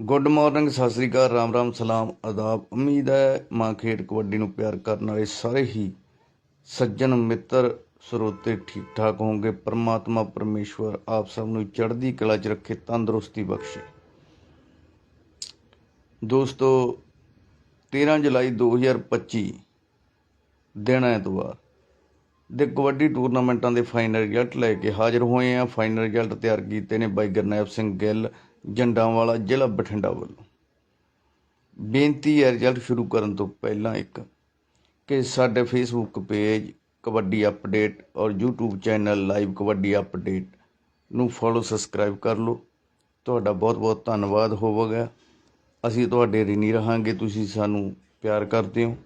Good morning Sat Sri ਅਕਾਲ, ਰਾਮ ਰਾਮ, ਸਲਾਮ ਆਦਾਬ ਉਮੀਦ ਹੈ ਮਾਂ ਖੇਡ ਕਬੱਡੀ ਨੂੰ ਪਿਆਰ ਕਰਨ ਵਾਲੇ ਸਾਰੇ ਹੀ ਸੱਜਣ, ਮਿੱਤਰ, ਸਰੋਤੇ ਠੀਕ ਠਾਕ ਹੋਣਗੇ। ਪ੍ਰਮਾਤਮਾ ਪਰਮੇਸ਼ਵਰ ਆਪ ਸਭ ਨੂੰ ਚੜ੍ਹਦੀ ਕਲਾ 'ਚ ਰੱਖੇ, ਤੰਦਰੁਸਤੀ ਬਖਸ਼ੇ। ਦੋਸਤੋ 13 ਜੁਲਾਈ 2025 ਦਿਨ ਐਤਵਾਰ। ਦੇ ਕਬੱਡੀ ਟੂਰਨਾਮੈਂਟਾਂ ਦੇ ਫਾਈਨਲ ਰਿਜ਼ਲਟ ਲੈ ਕੇ ਹਾਜ਼ਰ ਹੋਏ ਆ। ਫਾਈਨਲ ਰਿਜ਼ਲਟ ਤਿਆਰ ਕੀਤੇ ਨੇ ਬਾਈ ਗਰਨੈਲ ਸਿੰਘ ਗਿੱਲ, ਜੰਡਾਂਵਾਲਾ ਜ਼ਿਲ੍ਹਾ ਬਠਿੰਡਾ ਵੱਲੋਂ। ਬੇਨਤੀ ਹੈ ਰਿਜ਼ਲਟ ਸ਼ੁਰੂ ਕਰਨ ਤੋਂ ਪਹਿਲਾਂ ਇੱਕ ਕਿ ਸਾਡੇ ਫੇਸਬੁੱਕ ਪੇਜ ਕਬੱਡੀ ਅਪਡੇਟ ਔਰ YouTube channel live kabaddi update ਨੂੰ ਫੋਲੋ ਸਬਸਕ੍ਰਾਈਬ ਕਰ ਲਓ। ਤੁਹਾਡਾ ਬਹੁਤ ਬਹੁਤ ਧੰਨਵਾਦ ਹੋਵੇਗਾ। ਅਸੀਂ ਤੁਹਾਡੇ ਰਿਣੀ ਰਹਾਂਗੇ। ਤੁਸੀਂ ਸਾਨੂੰ ਪਿਆਰ ਕਰਦੇ ਹੋ।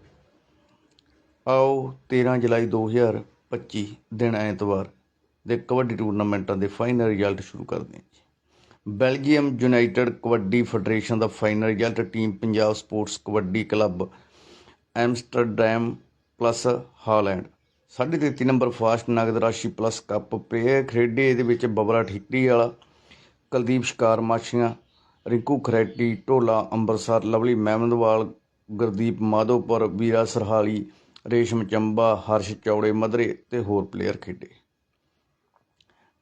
ਆਓ 13 ਜੁਲਾਈ 2025 ਦਿਨ ਐਤਵਾਰ ਦੇ ਕਬੱਡੀ ਟੂਰਨਾਮੈਂਟਾਂ ਦੇ ਫਾਈਨਲ ਰਿਜ਼ਲਟ ਸ਼ੁਰੂ ਕਰਦੇ ਹਾਂ ਜੀ। ਬੈਲਜੀਅਮ ਯੂਨਾਈਟਿਡ ਕਬੱਡੀ ਫੈਡਰੇਸ਼ਨ ਦਾ final result team Punjab sports kabaddi club Amsterdam plus Holland. 33 number first ਨਗਦ ਰਾਸ਼ੀ ਪਲੱਸ ਕੱਪ ਪੇ ਖੇਡੇ ਇਹਦੇ ਵਿੱਚ ਬਬਰਾ ਠਿਕਰੀ ਵਾਲਾ, ਕੁਲਦੀਪ ਸ਼ਿਕਾਰ ਮਾਛੀਆਂ, ਰਿੰਕੂ ਖਰੈਟੀ, ਢੋਲਾ ਅੰਬਰਸਰ, ਲਵਲੀ ਮਹਿਮਦਵਾਲ, ਗੁਰਦੀਪ ਮਾਧੋਪੁਰ, ਵੀਰਾ ਸਰਹਾਲੀ ਰੇਸ਼ਮ ਚੰਬਾ, ਹਰਸ਼ ਚੌੜੇ ਮਧਰੇ ਤੇ ਹੋਰ ਪਲੇਅਰ ਖੇਡੇ।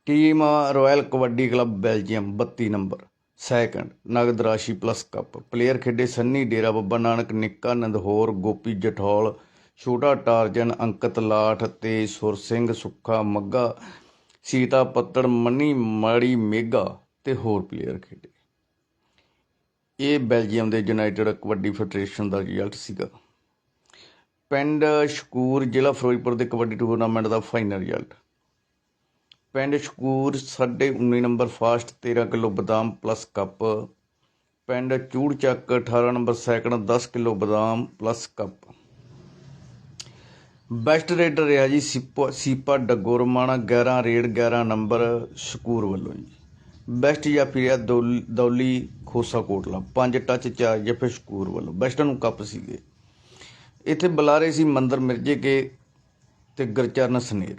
Team royal kabaddi club Belgium 32 number. Second ਨਗਦ ਰਾਸ਼ੀ ਪਲੱਸ ਕੱਪ ਪਲੇਅਰ ਖੇਡੇ ਸੰਨੀ ਡੇਰਾ, ਬੱਬਾ ਨਾਨਕ, ਨਿੱਕਾ, ਨੰਦਹੋਰ, ਗੋਪੀ ਜਠੌਲ, ਛੋਟਾ ਟਾਰਜਨ, ਅੰਕਤ ਲਾਠ ਤੇ ਸੁਰ ਸਿੰਘ, ਸੁੱਖਾ ਮੱਗਾ ਸੀਤਾ ਪੱਤੜ, ਮੰਨੀ ਮਾੜੀ ਮੇਗਾ ਤੇ ਹੋਰ ਪਲੇਅਰ ਖੇਡੇ। ਇਹ ਬੈਲਜੀਅਮ ਦੇ ਯੂਨਾਈਟਿਡ ਕਬੱਡੀ ਫੈਡਰੇਸ਼ਨ ਦਾ ਰਿਜ਼ਲਟ ਸੀਗਾ। ਪਿੰਡ ਸ਼ਕੂਰ ਜ਼ਿਲ੍ਹਾ ਫਿਰੋਜ਼ਪੁਰ ਦੇ ਕਬੱਡੀ ਟੂਰਨਾਮੈਂਟ ਦਾ ਫਾਈਨਲ ਰਿਜ਼ਲਟ। ਪਿੰਡ ਸ਼ਕੂਰ ਸਾਢੇ 19 ਨੰਬਰ ਫਾਸਟ 13 ਕਿਲੋ ਬਦਾਮ ਪਲੱਸ ਕੱਪ। ਪਿੰਡ ਚੂੜਚੱਕ 18 ਨੰਬਰ ਸੈਕੰਡ 10 ਕਿਲੋ ਬਦਾਮ ਪਲੱਸ ਕੱਪ। ਬੈਸਟ ਰੇਡਰ ਰਿਹਾ ਜੀ ਸੀਪਾ ਸੀਪਾ ਡੱਗੋਰਮਾਣਾ 11 ਰੇਡ 11 ਨੰਬਰ ਸ਼ਕੂਰ ਵੱਲੋਂ ਜੀ। ਬੈਸਟ ਜਾਫੀ ਰਿਹਾ ਦੌਲ- ਦੌਲੀ ਖੋਸਾ ਕੋਟਲਾ 5 ਟੱਚ 4 ਜਫੇ ਸ਼ਕੂਰ ਵੱਲੋਂ। ਬੈਸਟਾਂ ਨੂੰ ਕੱਪ ਸੀਗੇ। ਇੱਥੇ ਬੁਲਾਰੇ ਸੀ ਮੰਦਰ ਮਿਰਜੇ ਕੇ ਤੇ ਗੁਰਚਰਨ ਸਨੇਰ।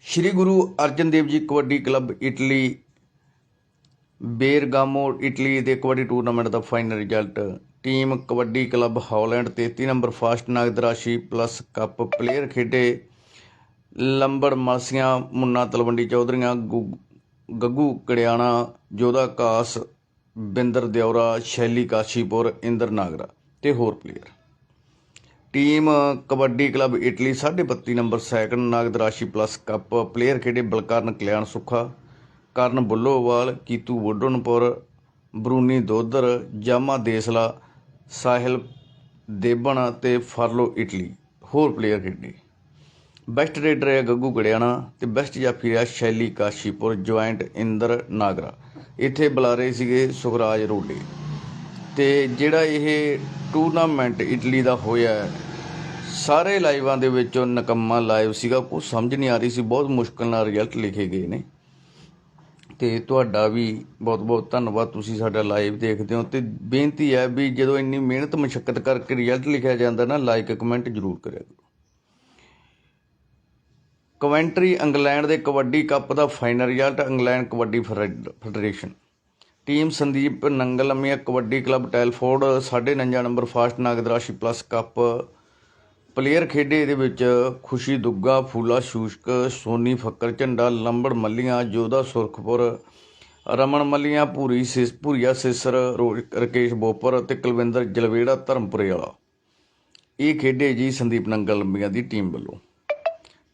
ਸ਼੍ਰੀ Guru Arjan Dev ji kabaddi club Italy, Bergamo Italy ਦੇ ਕਬੱਡੀ ਟੂਰਨਾਮੈਂਟ ਦਾ final result. Team kabaddi club Holland 33 number first ਨਗਦ ਰਾਸ਼ੀ ਪਲੱਸ ਕੱਪ ਪਲੇਅਰ ਖੇਡੇ। ਲੰਬੜ ਮਾਸੀਆਂ, ਮੁੰਨਾ ਤਲਵੰਡੀ ਚੌਧਰੀਆਂ, ਗੁ- ਗੱਗੂ ਕੜਿਆਣਾ, ਜੋਧਾ ਕਾਸ ਬਿੰਦਰ ਦਿਉਰਾ ਸ਼ੈਲੀ ਕਾਸ਼ੀਪੁਰ, ਇੰਦਰ ਨਾਗਰਾ। ਤੇ ਹੋਰ player team kabaddi club Italy 32 number second ਨਾਗਦਰਾਸ਼ੀ plus cup player ਖੇਡੇ ਬਲਕਰਨ ਕਲਿਆਣ ਸੁੱਖਾ, ਕਰਨ ਬੁੱਲੋਵਾਲ, ਕੀਤੂ ਵੋਡਨਪੁਰ ਬਰੂਨੀ ਦੋਦਰ ਜਾਮਾ ਦੇਸਲਾ, ਸਾਹਿਲ ਦੇਬਣ ਤੇ ਫਰਲੋ ਇਟਲੀ। ਹੋਰ ਪਲੇਅਰ ਖੇਡੇ। ਬੈਸਟ ਰੇਡਰ ਹੈ ਗੱਗੂ ਗੜਿਆਣਾ ਤੇ ਬੈਸਟ ਜਾਫੀ ਰਿਹਾ ਸ਼ੈਲੀ ਕਾਸ਼ੀਪੁਰ ਜੁਆਇੰਟ ਇੰਦਰ ਨਾਗਰਾ। ਇੱਥੇ ਬੁਲਾਰੇ ਸੀਗੇ ਸੁਖਰਾਜ ਰੋਡੇ। ਤੇ ਜਿਹੜਾ ਇਹ ਟੂਰਨਾਮੈਂਟ ਇਟਲੀ ਦਾ ਹੋਇਆ ਹੈ, ਸਾਰੇ ਲਾਈਵਾਂ ਦੇ ਵਿੱਚੋਂ ਨਕੰਮਾ ਲਾਈਵ ਸੀਗਾ। ਕੁਝ ਸਮਝ ਨਹੀਂ ਆ ਰਹੀ ਸੀ। ਬਹੁਤ ਮੁਸ਼ਕਲ ਨਾਲ ਰਿਜ਼ਲਟ ਲਿਖੇ ਗਏ ਨੇ। ਤੇ ਤੁਹਾਡਾ ਵੀ ਬਹੁਤ ਬਹੁਤ ਧੰਨਵਾਦ। ਤੁਸੀਂ ਸਾਡਾ ਲਾਈਵ ਦੇਖਦੇ ਹੋ। ਤੇ ਬੇਨਤੀ ਹੈ ਵੀ ਜਦੋਂ ਇੰਨੀ ਮਿਹਨਤ ਮਸ਼ੱਕਤ ਕਰਕੇ ਰਿਜ਼ਲਟ ਲਿਖਿਆ ਜਾਂਦਾ ਨਾ ਲਾਈਕ ਕਮੈਂਟ ਜ਼ਰੂਰ ਕਰਿਆ ਕਰੋ। ਕਵੈਂਟਰੀ ਇੰਗਲੈਂਡ ਦੇ ਕਬੱਡੀ ਕੱਪ ਦਾ final result England kabaddi fed- federation. Team Sandeep Nangal Nangalmia kabaddi club Telford 49 number first ਨਗਦ ਰਾਸ਼ੀ ਪਲੱਸ ਕੱਪ ਪਲੇਅਰ ਖੇਡੇ ਇਹਦੇ ਵਿੱਚ ਖੁਸ਼ੀ ਦੁੱਗਾ, ਫੂਲਾ ਸ਼ੂਸ਼ਕ, ਸੋਨੀ ਫੱਕਰ ਝੰਡਾ, ਲੰਬੜ ਮੱਲੀਆਂ, ਜੋਧਾ ਸੁਰਖਪੁਰ, ਰਮਨ ਮੱਲੀਆਂ, ਭੂਰੀ ਸਿਸ, ਭੂਰੀਆ ਸਿਸਰ, ਰੋ- ਰਕੇਸ਼ ਬੋਪਰ ਤੇ ਕੁਲਵਿੰਦਰ ਜਲਵੇੜਾ ਧਰਮਪੁਰੇ ਵਾਲਾ। ਇਹ ਖੇਡੇ ਜੀ ਸੰਦੀਪ ਨੰਗਲ ਨੰਗਲਮੀਆ ਦੀ ਟੀਮ ਵੱਲੋਂ।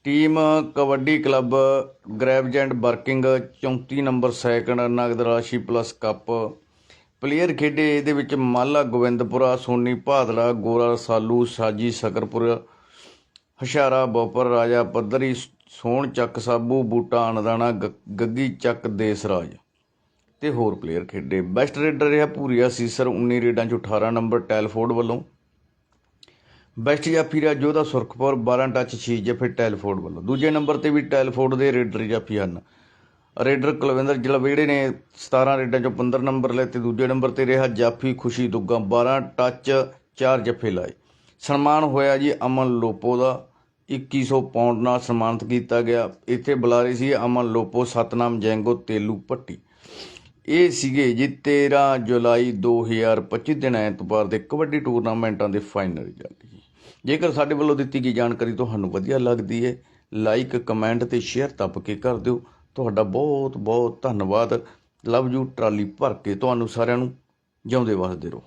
Team kabaddi club Gravesend working 34 number second ਨਗਦ ਰਾਸ਼ੀ ਪਲੱਸ ਕੱਪ ਪਲੇਅਰ ਖੇਡੇ ਇਹਦੇ ਵਿੱਚ ਮਾਲਾ ਗੋਬਿੰਦਪੁਰਾ, ਸੋਨੀ ਭਾਦੜਾ ਗੋਰਾ ਸਾਲੂ, ਸਾਜੀ ਸਕਰਪੁਰ ਹਸ਼ਾਰਾ ਬੋਪਰ, ਰਾਜਾ ਪੱਧਰੀ, ਸੋਹਣ ਚੱਕ ਸਾਬੂ, ਬੂਟਾ ਅਨਦਾਣਾ ਗ- ਗੱਗੀ ਚੱਕ ਦੇਸਰਾਜ ਤੇ ਹੋਰ ਪਲੇਅਰ ਖੇਡੇ। ਬੈਸਟ ਰੇਡਰ ਰਿਹਾ ਪੂਰੀਆ ਸੀਸਰ 19 ਰੇਡਾਂ ਚ 18 ਨੰਬਰ ਟੈਲਫੋਰਡ ਵੱਲੋਂ। ਬੈਸਟ ਜਾਫੀ ਰਿਹਾ ਜੋਧਾ ਸੁਰਖਪੁਰ 12 ਟੱਚ 6 ਜਫੇ ਟੈਲਫੋਰਡ ਵੱਲੋਂ। ਦੂਜੇ ਨੰਬਰ ਤੇ ਵੀ ਟੈਲਫੋਰਡ ਦੇ ਰੇਡਰ ਜਾਫੀ ਹਨ। ਰੇਡਰ ਕੁਲਵਿੰਦਰ ਜਲਵੇੜੇ ਨੇ 17 ਰੇਡਾਂ ਚੋਂ 15 ਨੰਬਰ ਲਏ ਤੇ ਦੂਜੇ ਨੰਬਰ ਤੇ ਰਿਹਾ ਜਾਫੀ ਖੁਸ਼ੀ ਦੁੱਗਾ 12 ਟੱਚ 4 ਜਫੇ ਲਾਏ। ਸਨਮਾਨ ਹੋਇਆ ਜੀ ਅਮਨ ਲੋਪੋ ਦਾ। 2100 ਪਾਉਂਡ ਨਾਲ ਸਨਮਾਨਿਤ ਕੀਤਾ ਗਿਆ। ਇੱਥੇ ਬੁਲਾਰੇ ਸੀ ਅਮਨ ਲੋਪੋ, ਸਤਨਾਮ ਜੈਂਗੋ, ਤੇਲੂ ਭੱਟੀ। ਇਹ ਸੀਗੇ ਜੀ 13 ਜੁਲਾਈ 2025 ਦਿਨ ਐਤਵਾਰ ਦੇ ਕਬੱਡੀ ਟੂਰਨਾਮੈਂਟਾਂ ਦੇ ਫਾਈਨਲ ਰਿਜ਼ਲਟ ਜੀ। ਜੇਕਰ ਸਾਡੇ ਵੱਲੋਂ ਦਿੱਤੀ ਗਈ ਜਾਣਕਾਰੀ ਤੁਹਾਨੂੰ ਵਧੀਆ ਲੱਗਦੀ ਹੈ ਲਾਈਕ ਕਮੈਂਟ ਤੇ ਸ਼ੇਅਰ ਤੱਪ ਕੇ ਕਰ ਦਿਓ। ਤੁਹਾਡਾ ਬਹੁਤ ਬਹੁਤ ਧੰਨਵਾਦ। ਲਵ ਯੂ ਟਰਾਲੀ ਭਰ ਕੇ। ਤੁਹਾਨੂੰ ਸਾਰਿਆਂ ਨੂੰ ਜਿਉਂਦੇ ਵਸਦੇ ਰਹੋ।